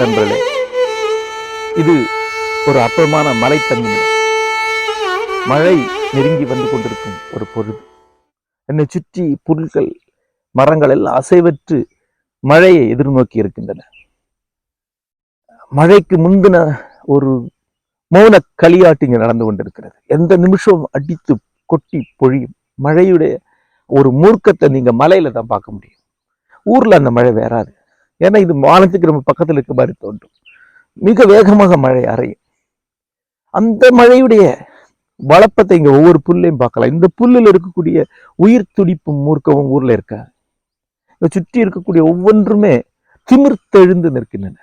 நண்பர்களே. இது ஒரு அற்புதமான மலை தங்குமிடம் மழை நெருங்கி வந்து கொண்டிருக்கும் ஒரு பொழுது. என்னை சுற்றி புல்கள் மரங்கள் எல்லாம் அசைவற்று மழையை எதிர்நோக்கி இருக்கின்றன. மழைக்கு முந்தின ஒரு மௌன களியாட்டு இங்கே நடந்து கொண்டிருக்கிறது. எந்த நிமிஷம் அடித்து கொட்டி பொழியும். மழையுடைய ஒரு மூர்க்கத்தை நீங்க மலையில தான் பார்க்க முடியும். ஊர்ல அந்த மழை வேறாது. ஏன்னா இது வானத்துக்கு நம்ம பக்கத்தில் இருக்க மாதிரி தோன்றும். மிக வேகமாக மழை அறையும். அந்த மழையுடைய வளப்பத்தை இங்க ஒவ்வொரு புல்லையும் பார்க்கலாம். இந்த புல்லில் இருக்கக்கூடிய உயிர் துடிப்பும் மூர்க்கமும் ஊர்ல இருக்காது. சுற்றி இருக்கக்கூடிய ஒவ்வொன்றுமே திமிர்த்தெழுந்து நிற்கின்றன.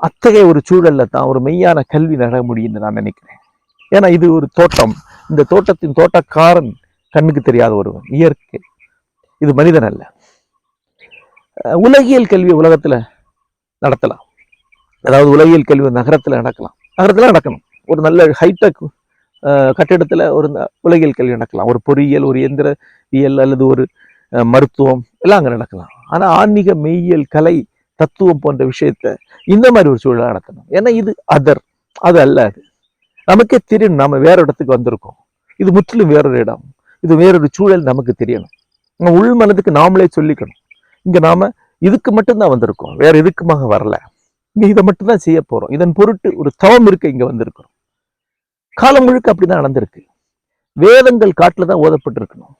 அத்தகைய ஒரு சூழல்ல தான் ஒரு மெய்யான கல்வி நட முடியும்னு நான் நினைக்கிறேன். ஏன்னா இது ஒரு தோட்டம். இந்த தோட்டத்தின் தோட்டக்காரன் கண்ணுக்கு தெரியாத ஒருவன். இயற்கை. இது மனிதன் அல்ல. உலகியல் கல்வி உலகத்துல நடத்தலாம். அதாவது உலகியல் கல்வி நகரத்துல நடக்கலாம். நகரத்துல நடக்கணும். ஒரு நல்ல ஹைடெக் கட்டிடத்துல ஒரு உலகியல் கல்வி நடக்கலாம். ஒரு பொறியியல் ஒரு இயந்திரவியல் அல்லது ஒரு அஹ், மருத்துவம் எல்லாம் அங்க நடக்கலாம். ஆனா ஆன்மீக மெய்யியல் கலை தத்துவம் போன்ற விஷயத்த இந்த மாதிரி ஒரு சூழலை நடத்தணும். ஏன்னா இது அதர். அது அல்ல அது. நமக்கே தெரியும் நாம வேற இடத்துக்கு வந்திருக்கோம். இது முற்றிலும் வேறொரு இடம். இது வேறொரு சூழல் நமக்கு தெரியணும். நம்ம உள் மனதுக்கு நாமளே சொல்லிக்கணும். இங்க நாம இதுக்கு மட்டும்தான் வந்திருக்கோம். வேற எதுக்குமாக வரல. இங்கே இதை மட்டும்தான் செய்ய போறோம். இதன் பொருட்டு ஒரு தவம் இருக்க இங்க வந்திருக்கிறோம். காலம் முழுக்க அப்படிதான் நடந்திருக்கு. வேதங்கள் காட்டில் தான் ஓதப்பட்டிருக்கணும்.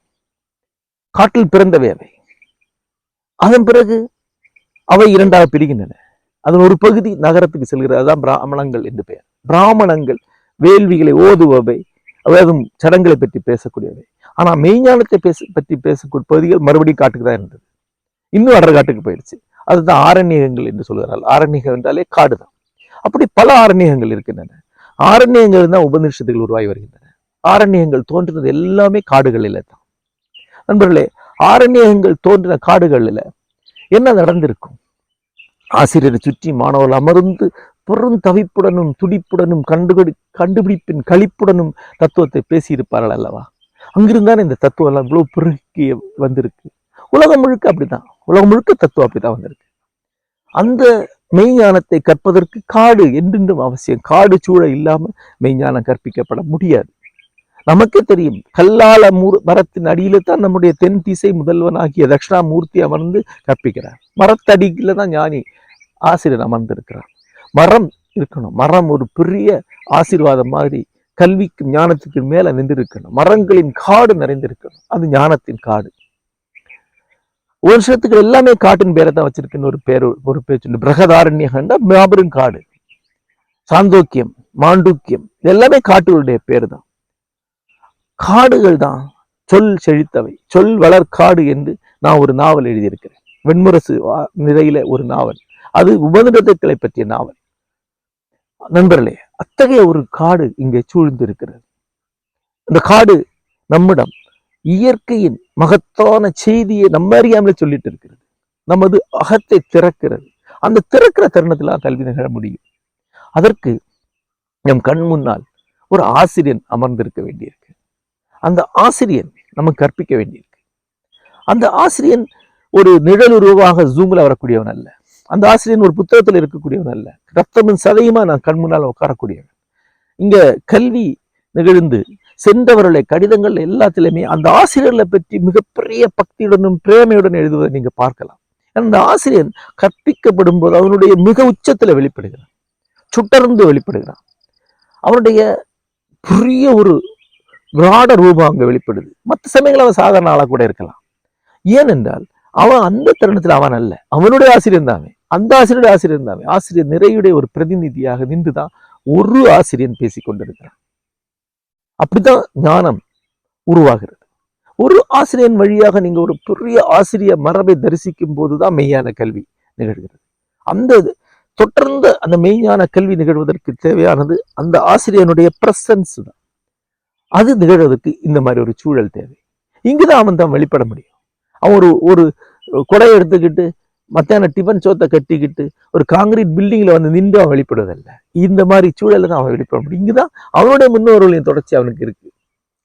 காட்டில் பிறந்த வேவை அதன் பிறகு அவை இரண்டாக பிரிகின்றன. அதன் ஒரு பகுதி நகரத்துக்கு செல்கிறது. அதுதான் பிராமணங்கள் என்று பெயர். பிராமணங்கள் வேள்விகளை ஓதுபவை அதாவது சடங்குகளை பற்றி பேசக்கூடியவை. ஆனால் மெய்ஞானத்தை பேச பற்றி பேசக்கூடிய பகுதிகள் மறுபடியும் காட்டுக்கு தான் இருந்தது. இன்னும் அடர்காட்டுக்கு போயிடுச்சு. அதுதான் ஆரண்யகங்கள் என்று சொல்கிறார்கள் ஆரண்யகம் என்றாலே காடு தான் அப்படி பல ஆரண்யகங்கள் இருக்கின்றன. ஆரண்யங்கள் தான் உபநிஷத்துகள் உருவாகி வருகின்றன. ஆரண்யங்கள் தோன்றுறது எல்லாமே காடுகளில் தான். நண்பர்களே ஆரண்யங்கள் தோன்றின காடுகளில் என்ன நடந்திருக்கும்? ஆசிரியரை சுற்றி மாணவர்கள் அமர்ந்து பெருந்தவிப்புடனும் துடிப்புடனும் கண்டுபிடி கண்டுபிடிப்பின் கழிப்புடனும் தத்துவத்தை பேசியிருப்பார்கள் அல்லவா? அங்கிருந்தானே இந்த தத்துவம் எல்லாம் இவ்வளவு பெருக்கி வந்திருக்கு. உலகம் முழுக்க அப்படிதான். உலகம் முழுக்க தத்துவம் அப்படிதான் வந்திருக்கு. அந்த மெய்ஞானத்தை கற்பதற்கு காடு என்றென்றும் அவசியம். காடு சூழ இல்லாம மெய்ஞானம் கற்பிக்கப்பட முடியாது. நமக்கே தெரியும். கல்லால மூர் மரத்தின் அடியில தான் நம்முடைய தென் திசை முதல்வனாகிய தட்சிணாமூர்த்தி அமர்ந்து கற்பிக்கிறார். மரத்தடியில தான் ஞானி ஆசிரியர் அமர்ந்திருக்கிறார். மரம் இருக்கணும். மரம் ஒரு பெரிய ஆசீர்வாதம் மாதிரி கல்விக்கும் ஞானத்துக்கு மேல நின்றிருக்கணும். மரங்களின் காடு நிறைந்திருக்கணும். அது ஞானத்தின் காடு. வருஷத்துக்கு எல்லாமே காட்டின் பேரை தான் வச்சிருக்குன்னு ஒரு பேர் ஒரு பேச்சு பிரகதாரண்யகண்ட மாபெரும் காடு. சாந்தோக்கியம் மாண்டூக்கியம் எல்லாமே காட்டுகளுடைய பேர் தான். காடுகள் தான் சொல் செழித்தவை சொல் வளர் காடு என்று நான் ஒரு நாவல் எழுதியிருக்கிறேன். வெண்முரசு வா- நிறையில ஒரு நாவல். அது உபநிடதங்களை பற்றிய நாவல். நண்பர்களே அத்தகைய ஒரு காடு இங்கே சூழ்ந்து இருக்கிறது காடு நம்மிடம் இயற்கையின் மகத்தான செய்தியை நம்ம அறியாமலே சொல்லிட்டு இருக்கிறது. நமது அகத்தை திறக்கிறது. அந்த திறக்கிற தருணத்தில் கல்வி நிகழ முடியும். அதற்கு நம் கண் முன்னால் ஒரு ஆசிரியன் அமர்ந்திருக்க வேண்டியிருக்கு. அந்த ஆசிரியன் நமக்கு கற்பிக்க வேண்டியிருக்கு. அந்த ஆசிரியன் ஒரு நிழல் உருவாக வரக்கூடியவன் அல்ல. அந்த ஆசிரியன் ஒரு புத்தகத்தில் இருக்கக்கூடியவன் அல்ல. ரத்தமும் சதையுமா நான் கண் முன்னால் உட்காரக்கூடியவன். இங்கே கல்வி நிகழ்ந்து சென்றவர்களை கடிதங்கள் எல்லாத்திலையுமே அந்த ஆசிரியர்களை பற்றி மிகப்பெரிய பக்தியுடனும் பிரேமையுடன் எழுதுவதை நீங்கள் பார்க்கலாம். அந்த ஆசிரியன் கற்பிக்கப்படும் போது அவனுடைய மிக உச்சத்தில் வெளிப்படுகிறான். சுட்டர்ந்து வெளிப்படுகிறான். அவனுடைய பெரிய ஒரு விராட ரூபம் அங்க வெளிப்படுது. மற்ற சமயங்கள் அவன் சாதாரண ஆளா கூட இருக்கலாம். ஏனென்றால் அவன் அந்த தருணத்தில் அவன் அல்ல. அவனுடைய ஆசிரியர் தானே அந்த ஆசிரியருடைய ஆசிரியர் தானே ஆசிரியர் நிறையுடைய ஒரு பிரதிநிதியாக நின்றுதான் ஒரு ஆசிரியன் பேசி கொண்டிருக்கிறான். அப்படித்தான் ஞானம் உருவாகிறது. ஒரு ஆசிரியன் வழியாக நீங்க ஒரு பெரிய ஆசிரிய மரபை தரிசிக்கும் போதுதான் மெய்யான கல்வி நிகழ்கிறது. அந்த தொடர்ந்து அந்த மெய்ஞான கல்வி நிகழ்வதற்கு தேவையானது அந்த ஆசிரியனுடைய பிரசன்ஸ் தான். அது நிகழ்வதற்கு இந்த மாதிரி ஒரு சூழல் தேவை. இங்குதான் அவன் தான் வெளிப்பட முடியும். அவன் ஒரு ஒரு கொடையை எடுத்துக்கிட்டு மத்தியானம் டிஃபன் சோத்தை கட்டிக்கிட்டு ஒரு காங்கிரீட் பில்டிங்ல வந்து நின்று அவன் வெளிப்படுவதல்ல. இந்த மாதிரி சூழல்ல தான் அவன் வெளிப்பட முடியும். இங்குதான் அவனுடைய முன்னோர்களின் தொடர்ச்சி அவனுக்கு இருக்கு.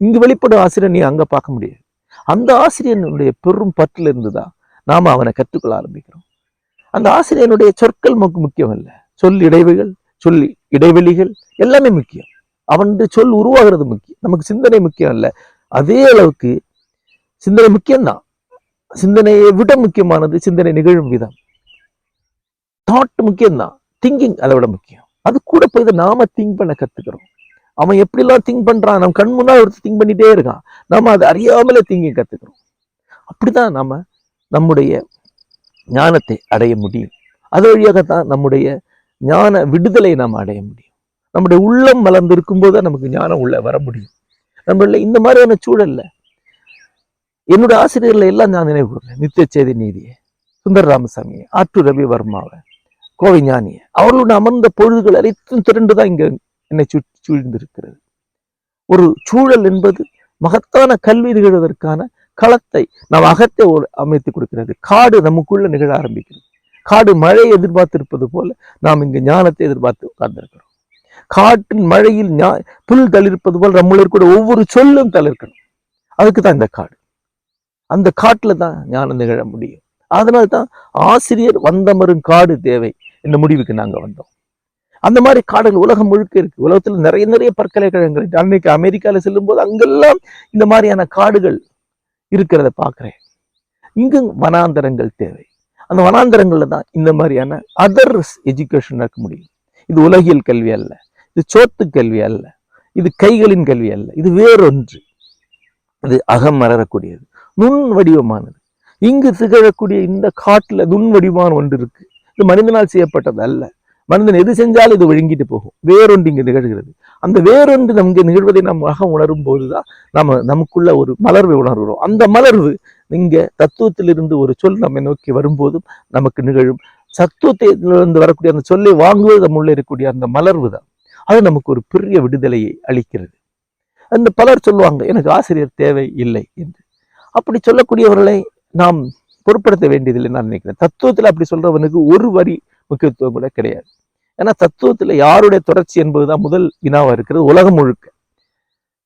இங்கு வெளிப்படும் ஆசிரியர் நீ அங்க பார்க்க முடியாது. அந்த ஆசிரியனுடைய பெரும் பற்றிலிருந்து இருந்துதான் நாம அவனை கற்றுக்கொள்ள ஆரம்பிக்கிறோம். அந்த ஆசிரியனுடைய சொற்கள் நமக்கு முக்கியம் அல்ல சொல் இடைவெளிகள் சொல் இடைவெளிகள் எல்லாமே முக்கியம். அவனுடைய சொல் உருவாகிறது முக்கியம். நமக்கு சிந்தனை முக்கியம் இல்லை. அதே அளவுக்கு சிந்தனை முக்கியம்தான். சிந்தனையை விட முக்கியமானது சிந்தனை நிகழும் விதம். தாட் முக்கியம்தான். திங்கிங் அதை விட முக்கியம். அது கூட போய் இதை நாம திங்க் பண்ண கத்துக்கிறோம். அவன் எப்படிலாம் திங்க் பண்றான்? நம்ம கண் முன்னாடி ஒருத்தர் திங்க் பண்ணிட்டே இருக்கான். நம்ம அதை அறியாமலே திங்கிங் கத்துக்கிறோம். அப்படிதான் நாம நம்முடைய ஞானத்தை அடைய முடியும். அது வழியாகத்தான் நம்முடைய ஞான விடுதலை நாம் அடைய முடியும். நம்முடைய உள்ளம் மலர்ந்து இருக்கும்போது நமக்கு ஞானம் உள்ள வர முடியும். நம்மள இந்த மாதிரியான சூழல்ல என்னோட ஆசிரியர்களை எல்லாம் நான் நினைவு கூறுறேன் நித்திய சேதி நீதியை சுந்தர ராமசாமி ஆற்று ரவிவர்மாவை கோவை ஞானியை அவர்களோட அமர்ந்த பொழுதுகள் அனைத்தும் திரண்டுதான் இங்க என்னை சு சூழ்ந்திருக்கிறது. ஒரு சூழல் என்பது மகத்தான கல்வி நிகழ்வதற்கான களத்தை நாம் அகத்தை ஒரு- அமைத்து கொடுக்கிறது. காடு நமக்குள்ள நிகழ ஆரம்பிக்கிறது. காடு மழையை எதிர்பார்த்திருப்பது போல நாம் இங்கு ஞானத்தை எதிர்பார்த்து உட்கார்ந்திருக்கிறோம். காட்டின் மழையில் ஞா- புல் தளிர்ப்பது போல் நம்மள கூட ஒவ்வொரு சொல்லும் தளிர்க்கணும். அதுக்கு தான் இந்த காடு. அந்த காட்டில் தான் ஞானம் நிகழ முடியும். அதனால தான் ஆசிரியர் வந்தமரும் காடு தேவை என்ற முடிவுக்கு நாங்க வந்தோம். அந்த மாதிரி காடுகள் உலகம் முழுக்க இருக்கு. உலகத்துல நிறைய நிறைய பல்கலைக்கழகங்கள் அன்னைக்கு அமெரிக்கால செல்லும்போது அங்கெல்லாம் இந்த மாதிரியான காடுகள் இருக்கிறத பார்க்குறேன். இங்கும் வனாந்தரங்கள் தேவை. அந்த வனாந்தரங்கள்ல தான் இந்த மாதிரியான அதர் எஜுகேஷன் நடக்க முடியும். இது உலகியல் கல்வி அல்ல. இது சோத்து கல்வி அல்ல. இது கைகளின் கல்வி அல்ல. இது வேறொன்று. இது அகம் மலரக்கூடியது. நுண் வடிவமானது. இங்கு திகழக்கூடிய இந்த காட்டுல நுண் வடிவமான ஒன்று இருக்கு. இது மனிதனால் செய்யப்பட்டது அல்ல. மனிதன் எது செஞ்சாலும் இது விழுங்கிட்டு போகும். வேறொன்று இங்கு நிகழ்கிறது. அந்த வேறொன்று நமக்கு நிகழ்வதை நாம் அகம் உணரும் போதுதான் நம்ம நமக்குள்ள ஒரு மலர்வை உணர்கிறோம். அந்த மலர்வு இங்க தத்துவத்திலிருந்து ஒரு சொல் நம்மை நோக்கி வரும்போதும் நமக்கு நிகழும். சத்துவத்திலிருந்து வரக்கூடிய அந்த சொல்லை வாங்குவது நம்முள்ள இருக்கக்கூடிய அந்த மலர்வு தான். அது நமக்கு ஒரு பெரிய விடுதலையை அளிக்கிறது. அந்த பலர் சொல்லுவாங்க எனக்கு ஆசிரியர் தேவை இல்லை என்று. அப்படி சொல்லக்கூடியவர்களை நாம் பொருட்படுத்த வேண்டியதில்லை நான் நினைக்கிறேன். தத்துவத்தில் அப்படி சொல்றவனுக்கு ஒரு வரி முக்கியத்துவம் கூட கிடையாது. ஏன்னா தத்துவத்தில் யாருடைய தொடர்ச்சி என்பதுதான் முதல் வினாவாக இருக்கிறது உலகம் முழுக்க.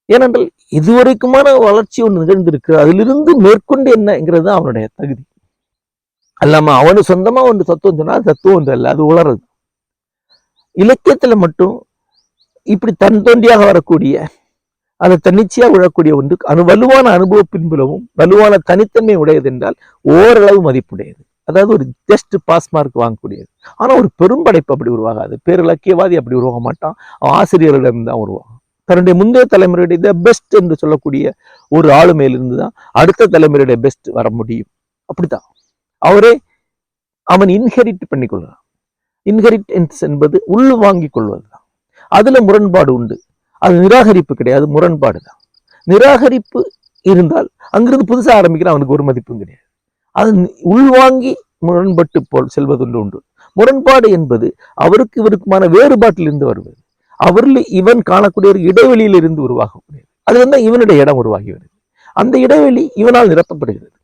ஏனென்றால் இதுவரைக்குமான வளர்ச்சி ஒன்று நிகழ்ந்திருக்கு அதிலிருந்து மேற்கொண்டு என்னங்கிறது தான் அவனுடைய தகுதி. அல்லாம அவனு சொந்தமா ஒன்று தத்துவம் சொன்னா அது தத்துவம் ஒன்று அல்ல அது உளறது இலக்கியத்துல மட்டும் இப்படி தன் தோன்றியாக வரக்கூடிய அதை தன்னிச்சையா விழக்கூடிய ஒன்று. அனு வலுவான அனுபவ பின்புலவும் வலுவான தனித்தன்மை உடையது என்றால் ஓரளவு மதிப்புடையது. அதாவது ஒரு ஜஸ்ட் பாஸ் மார்க் வாங்கக்கூடியது. ஆனா ஒரு பெரும்படைப்பு அப்படி உருவாகாது. பேரிலக்கியவாதி அப்படி உருவாக மாட்டான். அவன் ஆசிரியர்களிடம் தான் உருவாகும். தன்னுடைய முந்தைய தலைமுறையுடைய த பெஸ்ட் என்று சொல்லக்கூடிய ஒரு ஆளுமையிலிருந்து தான் அடுத்த தலைமுறையுடைய பெஸ்ட் வர முடியும். அப்படித்தான். அவரே அவன் இன்ஹெரிட் பண்ணிக்கொள்கிறான். இன்ஹெரிட்டன்ஸ் என்பது உள் வாங்கிக் கொள்வது. அதுல முரண்பாடு உண்டு. அது நிராகரிப்பு கிடையாது முரண்பாடு தான். நிராகரிப்பு இருந்தால் அங்கிருந்து புதுசா ஆரம்பிக்கிற அவனுக்கு ஒரு மதிப்பும் கிடையாது. அது உள்வாங்கி முரண்பட்டு போல் செல்வதுண்டு உண்டு. முரண்பாடு என்பது அவருக்கு இவருக்குமான வேறுபாட்டிலிருந்து வருவது. அவரில் இவன் காணக்கூடிய ஒரு இடைவெளியிலிருந்து உருவாகக்கூடியது அது வந்து இவனுடைய இடம் உருவாகி வருது அந்த இடைவெளி இவனால் நிரப்பப்படுகிறது.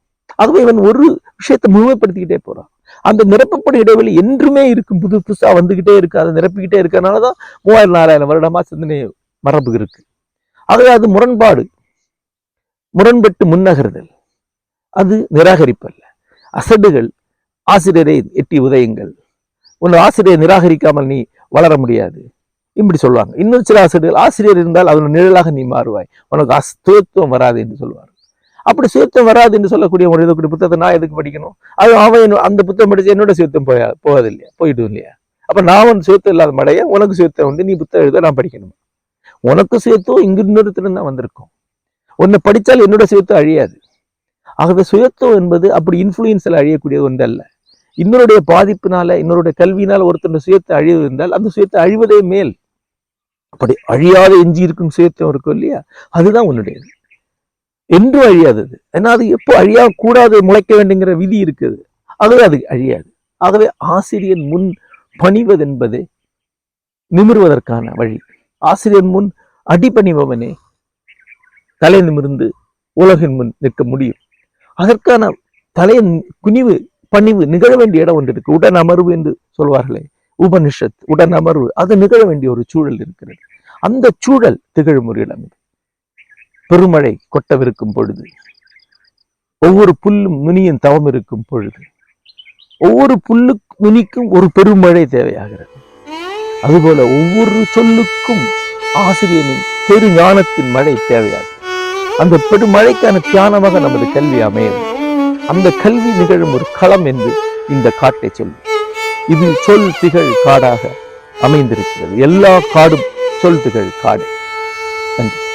ஆகவே இவன் ஒரு விஷயத்தை முழுமைப்படுத்திக்கிட்டே போறான். அந்த நிரப்பப்படும் இடைவெளி என்றுமே இருக்கும். புது புதுசா வந்துகிட்டே இருக்கு. அதை நிரப்பிக்கிட்டே இருக்கறனாலதான் மூவாயிரம் நாலாயிரம் வருடமா சிந்தனை மரபு இருக்கு. ஆகவே அது முரண்பாடு. முரண்பட்டு முன்னகருதல். அது நிராகரிப்பு அல்ல அசடுகள் ஆசிரியரை எட்டி உதயங்கள். உன் ஆசிரியரை நிராகரிக்காமல் நீ வளர முடியாது. இப்படி சொல்லுவாங்க. இன்னும் சில ஆசிரியர்கள் ஆசிரியர் இருந்தால் அதன் நிழலாக நீ மாறுவாய். உனக்கு அஸ்தோத்துவம் வராது என்று சொல்லுவாங்க. அப்படி சுயத்தம் வராது என்று சொல்லக்கூடிய ஒரு எழுதக்கூடிய புத்தகத்தை நான் எதுக்கு படிக்கணும்? அது அவன் அந்த புத்தகம் படிச்சு என்னோட சுயத்தம் போயா போகாது இல்லையா போயிடும் இல்லையா? அப்ப நான் ஒன்று சுயத்தம் இல்லாத மடைய உனக்கு சுயத்தம் வந்து நீ புத்தகம் எழுத நான் படிக்கணும். உனக்கு சுயத்துவம் இங்கு இன்னொருத்தரும் தான் வந்திருக்கும். உன்னை படித்தால் என்னோட சுயத்துவம் அழியாது. ஆகவே சுயத்துவம் என்பது அப்படி இன்ஃப்ளூயன்ஸில் அழியக்கூடியது ஒன்று அல்ல இன்னொருடைய பாதிப்பினால இன்னொருடைய கல்வியினால் ஒருத்தருடைய சுயத்தை அழிவு இருந்தால் அந்த சுயத்தை அழிவதே மேல். அப்படி அழியாத எஞ்சி இருக்கும் சுயத்துவம் இருக்கும் இல்லையா? அதுதான் உன்னுடையது. என்றும் அழியாதது. ஏன்னா அது எப்போ அழியா கூடாது முளைக்க வேண்டுங்கிற விதி இருக்குது. ஆகவே அது அழியாது. ஆகவே ஆசிரியன் முன் பணிவது என்பது நிமிர்வதற்கான வழி. ஆசிரியன் முன் அடிபணிபவனே தலை நிமிர்ந்து உலகின் முன் நிற்க முடியும். அதற்கான தலை குனிவு பணிவு நிகழ வேண்டிய இடம் ஒன்று இருக்கு. உடன் அமர்வு என்று சொல்வார்களே உபனிஷத் உடன் அமர்வு. அது நிகழ வேண்டிய ஒரு சூழல் இருக்கிறது. அந்த சூழல் திகழும் ஒரு இடம் இது. பெருமழை கொட்டவிருக்கும் பொழுது ஒவ்வொரு புல்லும் நுனியின் தவம் இருக்கும் பொழுது ஒவ்வொரு புல்லு நுனிக்கும் ஒரு பெருமழை தேவையாகிறது. அதுபோல ஒவ்வொரு சொல்லுக்கும் ஆசிரியனின் பெரு ஞானத்தின் மழை தேவையாகும் அந்த பெருமழைக்கான தியானமாக நமது கல்வி அமையும். அந்த கல்வி நிகழும் ஒரு களம் என்று இந்த காட்டை சொல்லும் இது சொல் திகழ் காடாக அமைந்திருக்கிறது. எல்லா காடும் சொல் திகழ் காடு. நன்றி.